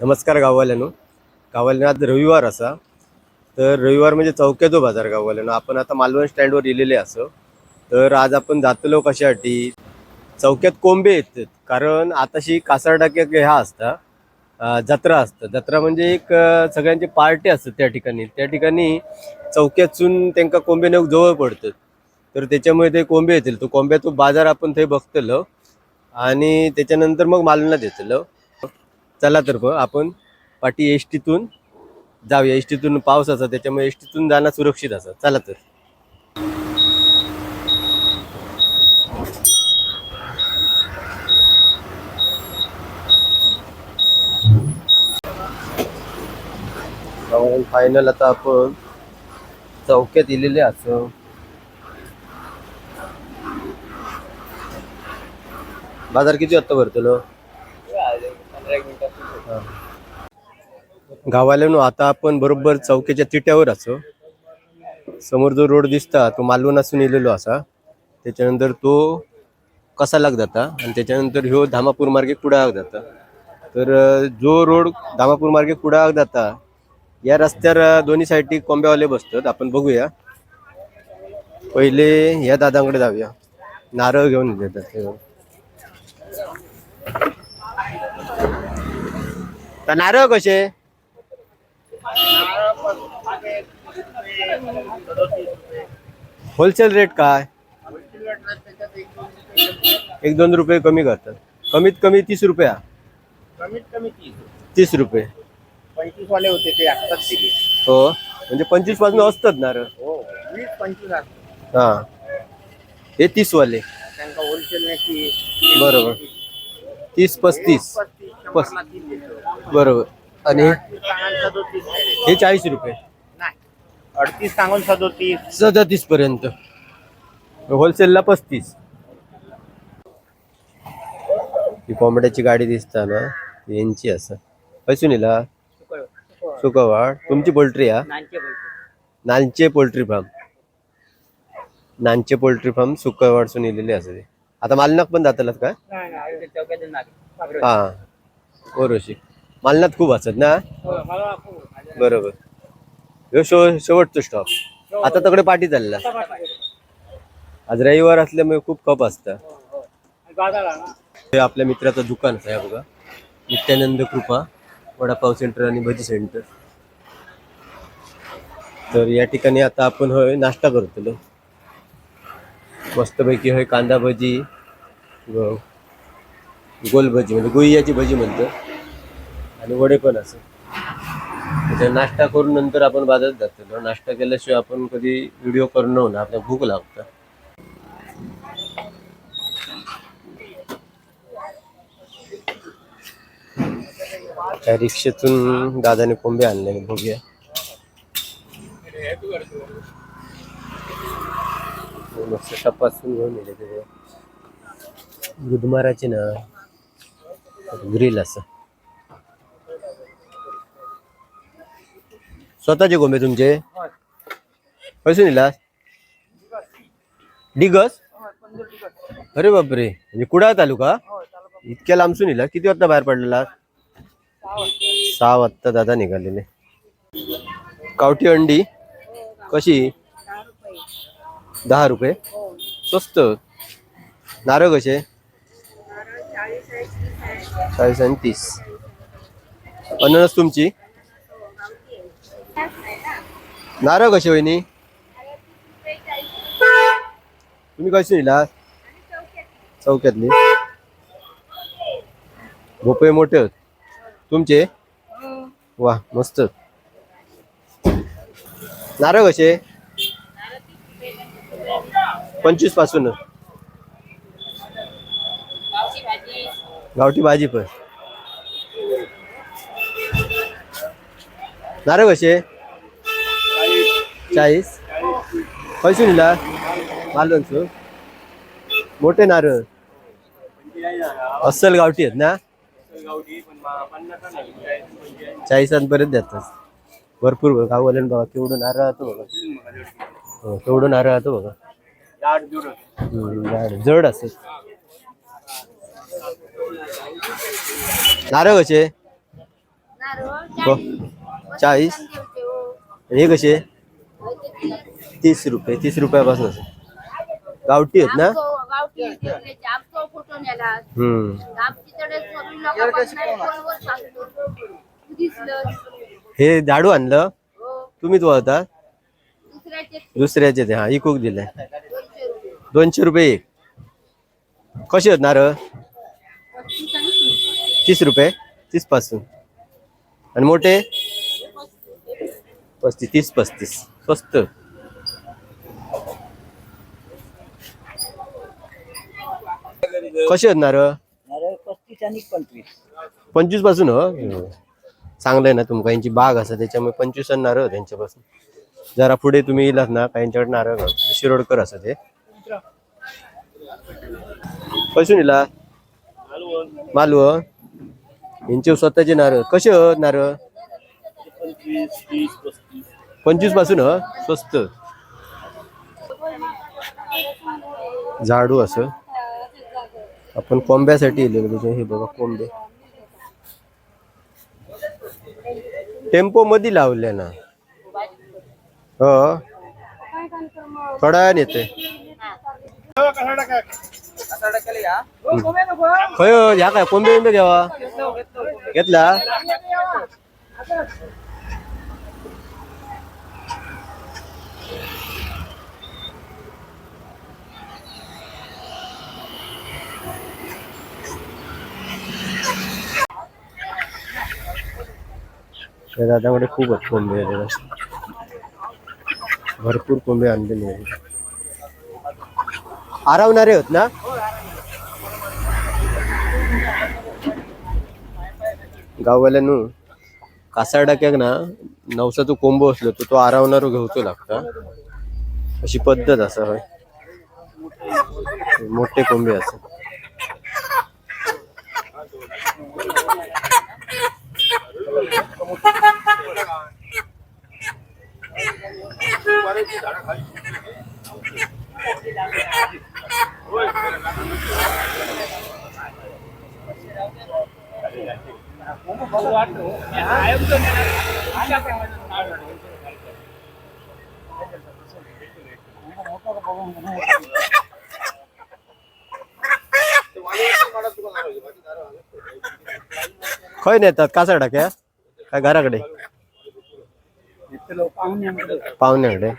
नमस्कार गाववाल्यानो. गाववाल्यानं आज रविवार असा. तर रविवार म्हणजे चौक्याचो बाजार गाववाल्यानं. आपण आता मालवण स्टँडवर येलेले असो. तर आज आपण जातलो कशासाठी? चौक्यात कोंबे येतात. कारण आताशी कासारडाक्या ह्या असता. जत्रा असतं. जत्रा म्हणजे एक सगळ्यांची पार्टी असतात त्या ठिकाणी. त्या ठिकाणी चौक्यातून त्यांका कोंबे नेऊक जवळ पडतात. तर त्याच्यामुळे ते कोंबे येतील. तो कोंब्याचा बाजार आपण थंय बघतलो. आणि त्याच्यानंतर मग मालवणात येतलो चला तर मग आपण पाठी एस टीतून जाऊया. एस टीतून पाऊस असा त्याच्यामुळे एस टीतून जाणं सुरक्षित असं. चला तर. फायनल आता आपण चौक्यात दिलेले असं बाजार किती वाजता भरतलो? गावाल्यानो आता आपण बरोबर चौकीच्या तिट्यावर असो समोर जो रोड दिसता तो मालवण असून येलेलो असा. त्याच्यानंतर तो कसालाक जाता आणि त्याच्यानंतर ह्यो धामापूर मार्गे कुडाळाक जाता तर जो रोड धामापूर मार्गे कुडाळाक जाता या रस्त्यावर दोन्ही साईडी कोंब्यावाले बसतात. आपण बघूया. पहिले या दादांकडे जाऊया. नारळ घेऊन येतात. तर नारळ कसे? होलसेल रेट काय? एक दोन रुपये कमी करतात. कमीत कमी तीस रुपया. कमीत कमी तीस रुपये. पंचवीस वाले होते ते आत्ताच दिले. हो. म्हणजे पंचवीसपासून असतात नारळ. हो वीस पंचवीस हा. हे तीस वाले त्यांना होलसेल की बरोबर. तीस पस्तीस. देतो बरोबर. आणि हे चाळीस रुपये. नाही. अडतीस सांगून सदोतीस. सदतीस पर्यंत. होलसेलला पस्तीस. ही कोंबड्याची गाडी दिसता ना यांची असं. पैसून येला सुकवाड तुमची पोल्ट्री हा? नानचे पोल्ट्री. फार्म. नानचे पोल्ट्री फार्म सुकवाडसून येलेले असं ते आता मालनाक पण जातलात काय हा. बरोशी मालनात खूप असत ना? बरोबर. ह्यो शो शेवटचो स्टॉप आता तकडे पाठी चालला. आज रविवार असल्यामुळे खूप कप असतं. हे आपल्या मित्राचं दुकान आहे बघा. नित्यानंद कृपा वडापाव सेंटर आणि भजी सेंटर तर या ठिकाणी आता आपण होय नाश्ता करतो मस्तपैकी होय कांदा भजी गोल भजी म्हणजे गुईयाची भजी म्हणतो. आणि वडे पण असं. त्याचा नाश्ता करून नंतर आपण बाजारात जातो. नाश्ता केल्याशिवाय आपण कधी व्हिडिओ करणं ना आपल्या भूक लागतं. त्या रिक्षेतून दादाने कोंबे आणले बघूया. मस्त तपासून घेऊन येते ते. गुदमाराचे ना ग्रिल असं. स्वतःचे कोंबे तुमचे? पैसे नेला डिगस? अरे बापरे. म्हणजे कुडाळ तालुका? इतक्या लांबसून नेला किती वाजता बाहेर पडलेला सहा वाजता. दादा निघालेले. कावटी अंडी कशी? दहा रुपये. स्वस्त. नारळ कसे? चाळीस आणि तीस. अननस तुमची? नारळ कसे वहिनी? तुम्ही कशी नेला चौक्यातली. भोपळे मोठे तुमचे? वा मस्त. नारळ कसे? पंचवीसपासून. गावठी भाजी पण. नारळ कसे? चाळीस. पैसे निला मालवणचं मोठे नारळ. अस्सल गावठी आहेत ना? चाळीसांपर्यंत देतात. भरपूर गाववाल्यान बघा केवढं नारळ राहतो बघा. हो, केवढं नारळ राहतो बघा. जड असेल. नारळ कसे? चाळीस. हे कसे? तीस रुपये तीस रुपयापासून असेल. गावठी आहेत ना? हम्म. हे झाडू आणलं? तुम्हीच वळता? दुसऱ्याचे. ते हा इकूक दिलंय दोनशे रुपये एक. कसे आहेत नारळ? तीस रुपये तीसपासून. आणि मोठे? पस्तीस तीस पस्तीस. स्वस्त. कसे आहेत नारळ? पस्तीस आणि पंचवीस पंचवीसपासून हो? चांगलं आहे ना तुमका यांची बाग असं त्याच्यामुळे पंचवीस आणि नारळ त्यांच्यापासून. जरा पुढे तुम्ही येलात ना काहींच्याकडे नारळ म्हणजे शिरोडकर असं ते. कसून येला? मालव यांचे स्वतःचे नारळ. कसे हो नारळ? पंचवीस तीस पस्तीस. पंचवीसपासून स्वस्त. झाडू असं. आपण कोंब्यासाठी येलेलो हे बघा कोंबे. टेम्पो मध्ये लावले ना. हो. थोडा वेळाने येते खय ह्या काय कोंबे बिंबे घ्यावा? घेतला? त्या दादाकडे खूप आहेत कोंबे आहेत भरपूर कोंबे आणलेले आहेत. आरावणारे होत ना? गाववाल्यानु कासा डाक्याक ना नवसाचो कोंबो असलो तो तो आरावणारो घेवचो लागता. अशी पद्धत असा हय. मोठे कोंबे असतात કોઈ ને કાસા ઢકે काय घराकडे? पाहुण्याकडे.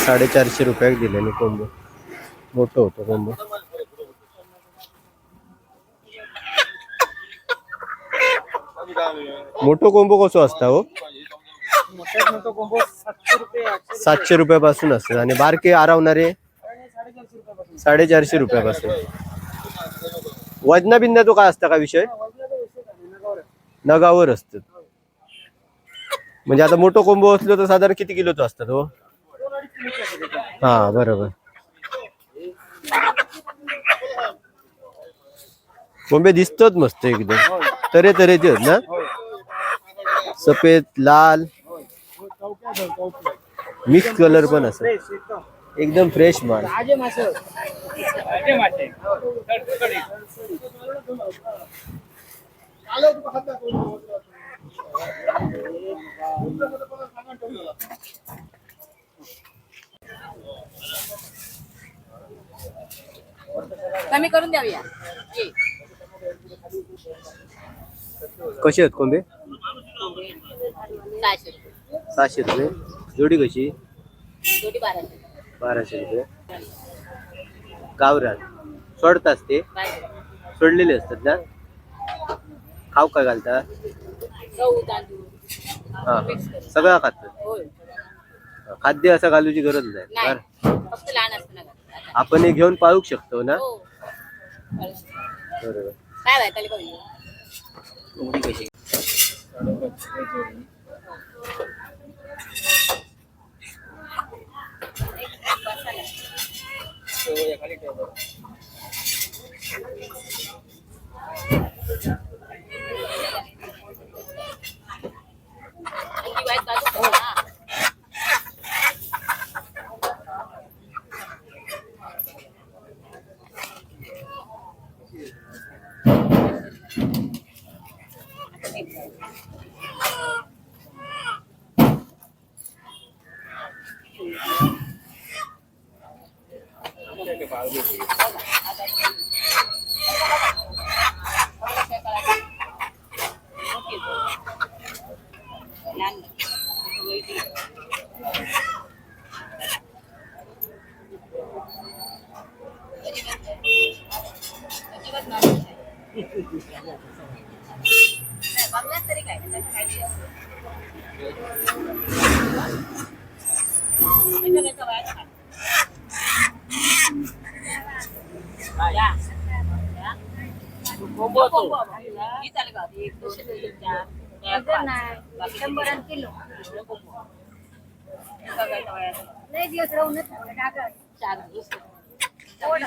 साडेचारशे रुपयाक दिले मी कोंबो मोठं होतं कोंबो मोठं कोंबो कसो असता हो? सातशे रुपयापासून असतात आणि बारके आरावणारे साडेचारशे रुपयापासून. साडेचारशे रुपयापासून काय असता का विषय? नगावर असत. म्हणजे आता मोठं कोंबो असलो तर साधारण किती किलोचं असतात हो हा बरोबर. कोंबे दिसतात मस्त एकदम. तरे तऱ्हेचे आहेत ना? सफेद लाल होय. होय, चौक्या धर, चौक्या. मिक्स कलर पण असत फ्रेश एकदम. एकदम फ्रेश माल ताजे मासे ताजे मासे कडकडीत. आलं तुका हातात करून. कमी करून द्यावया ये. कसे आहेत कोंबे सहाशे रुपये. सहाशे रुपये. जोडी कशी? जोडी बाराशे. बाराशे रुपये. गावरान. सोडतात ते? बाराशे. सोडलेले असतात ना? खाऊ काय घालता? गहू तांदूळ. हा मिक्स करून. सगळं खातात? होय. खाद्य असं घालूची गरज नाही. नाही. बरं. फक्त लहान असताना घालतात. आता. आपण हे घेऊन पाळू शकतो ना? हो. बरोबर. काय बाय কালেক্ট হয়ে Ah, ah, ah, ah, एक, दोन, तीन, चार, चार, पाच. बाकी शंभर आणि किलो एवढं कोंबो. एका गाईच्या वयाचं. लय दिवस राहूनच टाकत चार दिवस. आणि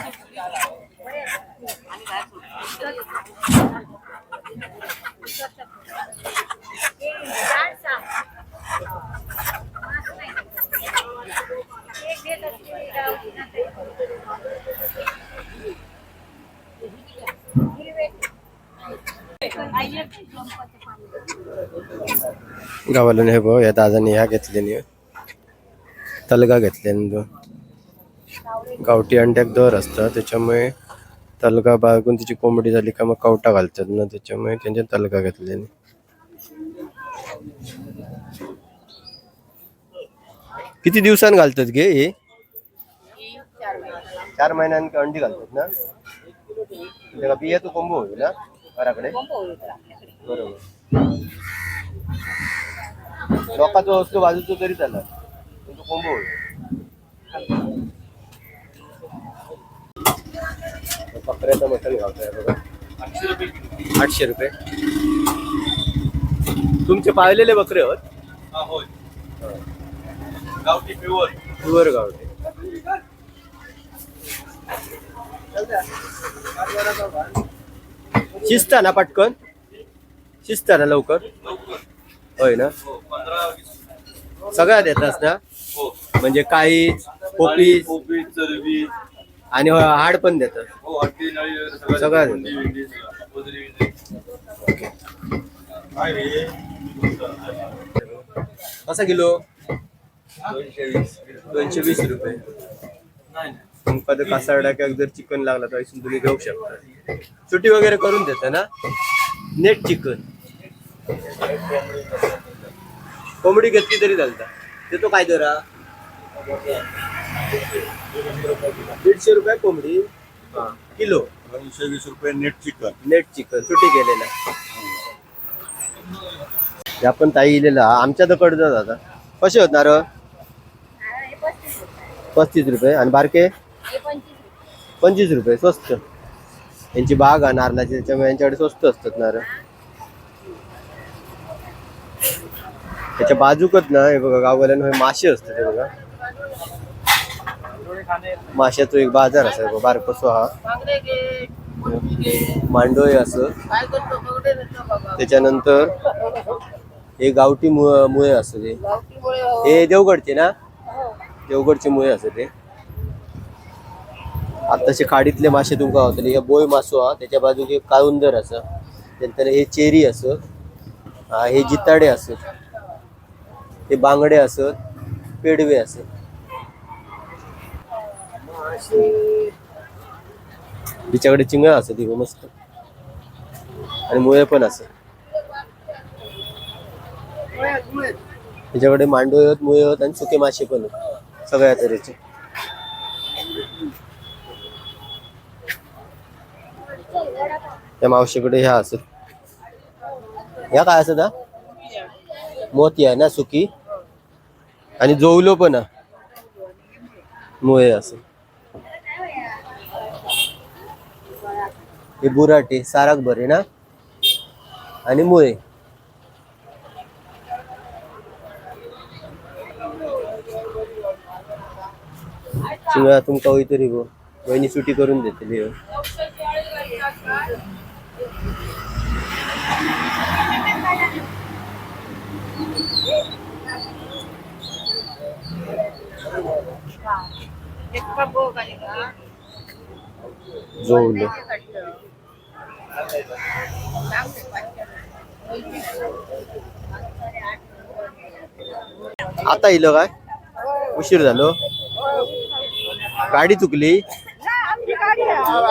काय हिरवे. गावाला हे बघ या दादाने ह्या घेतल्याने तलगा घेतल्याने दोन. गावठी अंड्याक दर असतं त्याच्यामुळे तलगा बागून तिची कोंबडी झाली का मग कवटा घालतात ना त्याच्यामुळे त्यांच्या तलगा घेतलेली किती दिवसांनी घालतात गे हे? चार महिन्यांनी अंडी घालतात ना? बिया तू कोंबू होईल ना घराकडे. बरोबर. लोकांचा असतो बाजूचं तरी त्याला पण तो कोंबो होईल बकऱ्याचं मटण घालतोय बघा. आठशे रुपये तुमचे पाळलेले बकरे होत गावठी प्युअर प्युअर गावठे. शिजता ना पटकन? शिजता ना लवकर? होय ना? सगळ्या देतास ना? म्हणजे काही पोपी कोपी चरबी आणि हो, हाड पण देतात. सगळ्या हट्टी कसा किलो? दोनशे वीस. दोनशे वीस रुपये. नाही तुमका जर कासारडाक्याक जर चिकन लागला तर इथून तुम्ही घेऊ शकता. सुटी वगैरे करून देता ना? Net chicken. कोंबडी घेतली तरी चालता. ते तो काय दरा दीडशे रुपये कोंबडी. हा. किलो. दोनशे वीस रुपये नेट चिकन. Net chicken. सुटी केलेला. हे आपण ताई इलेला. आमच्या तर कडचं आता. कसे होत नारळ? हे पस्तीस रुपये. आणि बारके? पंचवीस रुपये. स्वस्त यांची बाग आहे नारळाची त्याच्यामुळे यांच्याकडे स्वस्त असतात नारळ त्याच्या बाजूकच ना हे बघा गाववाल्यानं हे मासे असतात हे बघा माशाचा एक बाजार असा बघा बारकसो हा. मांडोय असं. त्याच्यानंतर हे गावठी मुळे असं ते हो. हे देवगडचे ना हो. देवगडचे मुळे असं ते आताचे खाडीतले मासे तुमका गावतले. हे बोय मासो हा त्याच्या बाजूक एक काळुंदर असं. नंतर हे चेरी असत हे जिताडे असत हे बांगडे असत पेडवे असत तिच्याकडे चिंगळा असत ही मस्त. आणि मुळे पण असत त्याच्याकडे मांडोळे होत मुळे होत आणि सुके मासे पण होत सगळ्या तऱ्हेचे. त्या मावशीकडे ह्या असत ह्या काय असत मोती आहे ना सुकी? आणि जोवलो पण हा. मुळे असं. हे बुराटे साराक बरे ना? आणि मुळे? चिंगळा तुमका होईतरी गो. बहिणी सुटी करून देतली आता येईल काय? उशीर झालो. गाडी चुकली.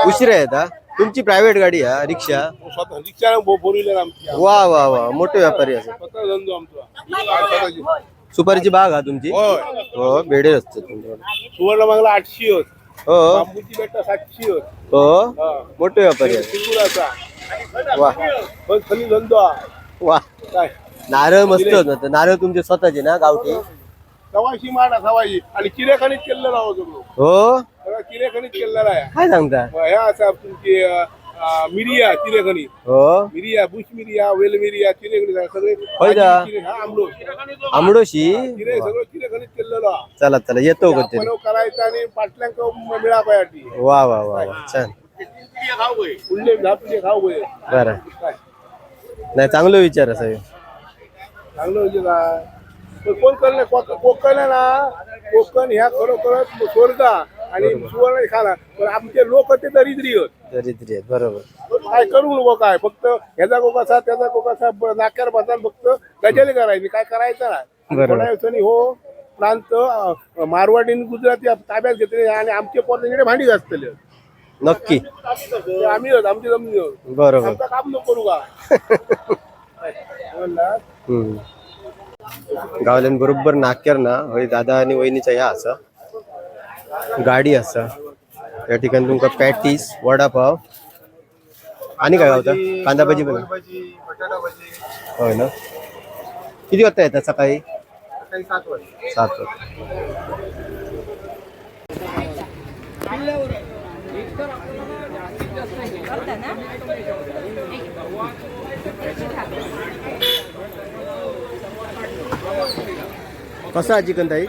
उशीर आहे आता. तुमची प्रायव्हेट गाडी आहे रिक्षा? स्वतः रिक्षा फोर व्हीलर आमची वा वा वा मोठे व्यापारी असं. स्वतः धंदो आमचा. सुपारीची बाग हा तुमची? होय. हो बेडे असतात तुमच्याकडे. सुवर्ण बांगला आठशे होत. हो. बांबूची बेटा सातशे होत. हो. हा. मोठे व्यापारी आहे सिंगुराचा. वा. पण खाली धंदो हा. वा. काय? नारळ मस्त होत नारळ तुमचे स्वतःचे ना गावठी सवाशी माडा सवाशी. आणि चिरेखणीत केलेला होतो तो. हो? चिरेखणीत केलेला आहे. काय सांगता? ह्या असा तुमची मिरिया चिरेखणी हो? मिरिया बुश मिरिया वेल मिरिया चिरेखणी सगळे होय का? हा आमलो आमडोशी चिरे सगळं चिरेखणीत केलेलं हा. चला चला येतो कधी आपण करायचं आणि पाटल्यांक मिळा पाहिजे वा वा वा. वा छान. उल्लेख धातूचे खाऊ होय. बरं. काय नाही चांगलं विचार असावे चांगलं म्हणजे काय? कोकण आहे ना कोकण ह्या खरोखरच स्वर्ग आणि सुवर्ण खाना पण आमचे लोक ते दरिद्री आहेत. दरिद्री आहेत बरोबर. काय करू नको काय? फक्त ह्याचा गोकासा त्याचा गोकासा ब- नाक्यावर बसाल फक्त गजाली करायची. काय करायचं बरोबर. थोड्या दिवसांनी हो प्रांत मारवाडी गुजराती ताब्यात घेतले आणि आमचे पोरले भांडी घासतले नक्की. आम्ही आमची जमिनी. बरोबर. काम नको करू का. गावल्यान बरोबर नाक्यार ना हय दादा आणि वहिनीचा ह्या आसा गाडी आसा त्या ठिकाणी तुमका पॅटीस वडापाव. आणि काय गावता कांदा भाजी पण होय ना? किती वाजता येतात सकाळी? सात वाजता. कसा आहे चिकन ताई?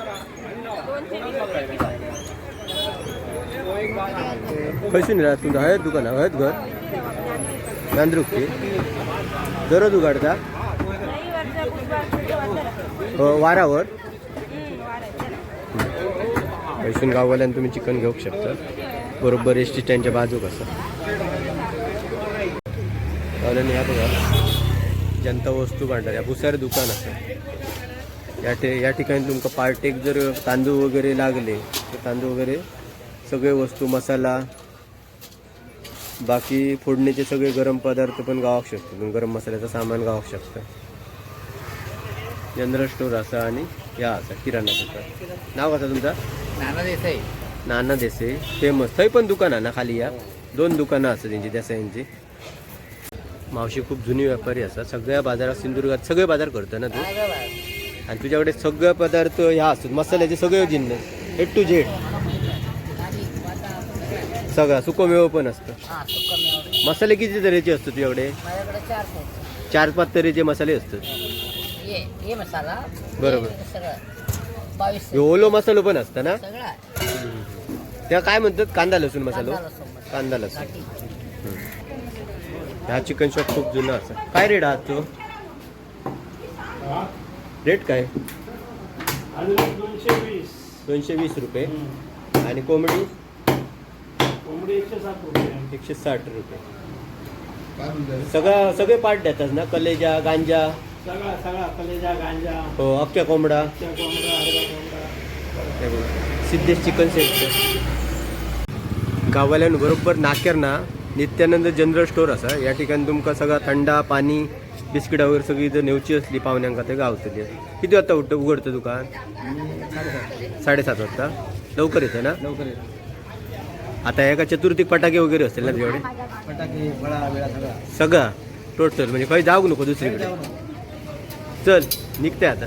खयसून राहत तुमचं. हळद दुकान आहे, हळद घर. नांद्रुकचे दररोज उघडता? हो, वारावर? खैसून गाववाल्यान तुम्ही चिकन घेऊ शकता. बरोबर एस टी स्टँडच्या बाजूक असं गावल्यान ह्या बघा जनता वस्तू भांडार या भुसार दुकान असं या ठे या ठिकाणी तुमका पार्टेक जर तांदूळ वगैरे लागले तर तांदूळ वगैरे सगळे वस्तू मसाला बाकी फोडणीचे सगळे गरम पदार्थ पण गावक शकतो तुम्ही गरम मसाल्याचं सामान गावक शकता. जनरल स्टोर असा आणि या असा किराणा दुकान. नाव कसं तुमचा? नाना देसाई. फेमस थंय पण दुकान आहे ना खाली या. दोन दुकानं असतात त्यांची देसाईंची. मावशी खूप जुनी व्यापारी असतात सगळ्या बाजारात सिंधुदुर्गात सगळे बाजार करतो ना तू? आणि तुझ्याकडे सगळे पदार्थ ह्या असतात. मसाल्याचे सगळे जिन्नस. ए टू झेड सगळा. सुकोमेव पण असतं. मसाले किती तऱ्हेचे असतात तुझ्याकडे? माझ्याकडे चार पाच तऱ्हेचे मसाले असतात. ये ये मसाला. बरोबर. ओलो मसालो पण असतं ना. त्या काय म्हणतात? कांदा लसूण मसालो? कांदा लसूण. हा चिकन शॉप खूप जुना असं. काय रेट आहात तो? रेट काय? दोनशे वीस दोनशे वीस रुपये. आणि कोंबडी? कोंबडी एकशे सात रुपये. एकशे साठ रुपये. सगळा सगळे पार्ट देतात ना? कलेजा गांजा? सगळा सगळा कलेजा गांजा. हो अख्ख्या कोंबडा? त्या कोंबडा. सिद्धेश चिकन सेंटर गावाल्यान बरोबर नाक्यार ना नित्यानंद जनरल स्टोर असा. या ठिकाणी तुमका सगळा थंडा पाणी बिस्किटा वगैरे सगळी जर नेवची असली पाहुण्यांका ते गावतली. किती वाजता उठतं? उघडतं दुकान? साडेसात वाजता. लवकर येतं ना? लवकर आता एका चतुर्थीक फटाके वगैरे असतील ना फटाके वेळा सगळा. सगळा? टोटल म्हणजे काही जाऊ नको दुसरीकडे. चल निघते आता.